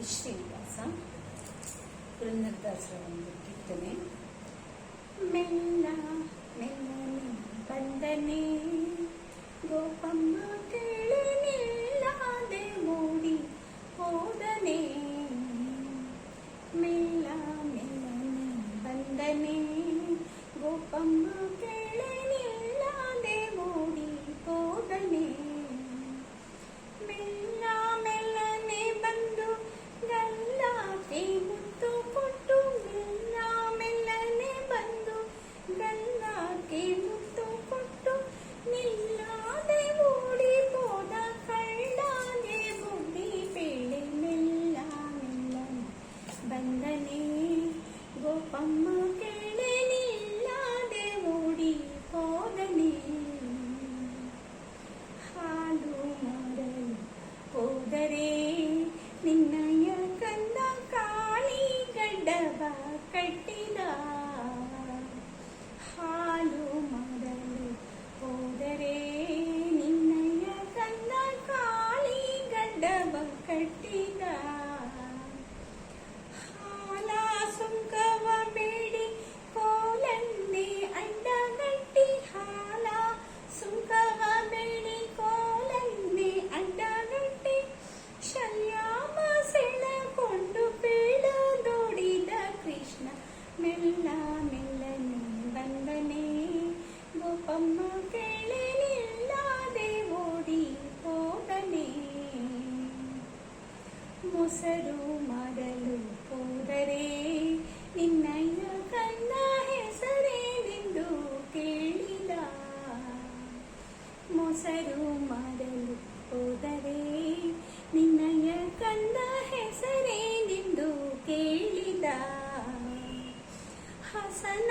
ಶ್ರೀ ಶ್ರೀನಿವಾಸ ಪುರಂದರದಾಸರವರ ಒಂದು ಕೀರ್ತನೆ ಮೆಲ್ಲ ಮೆಲ್ಲ ಬಂದನೆ ಮಾಡಲು ಹೋದರೆ ನಿನ್ನಯ್ಯ ಕಣ್ಣ ಹೆಸರೇನೆಂದು ಕೇಳಿದ. ಮೊಸರು ಮಾಡಲು ಹೋದರೆ ನಿನ್ನಯ್ಯ ಕಂದ ಹೆಸರೇನೆಂದು ಕೇಳಿದ. ಹಸನ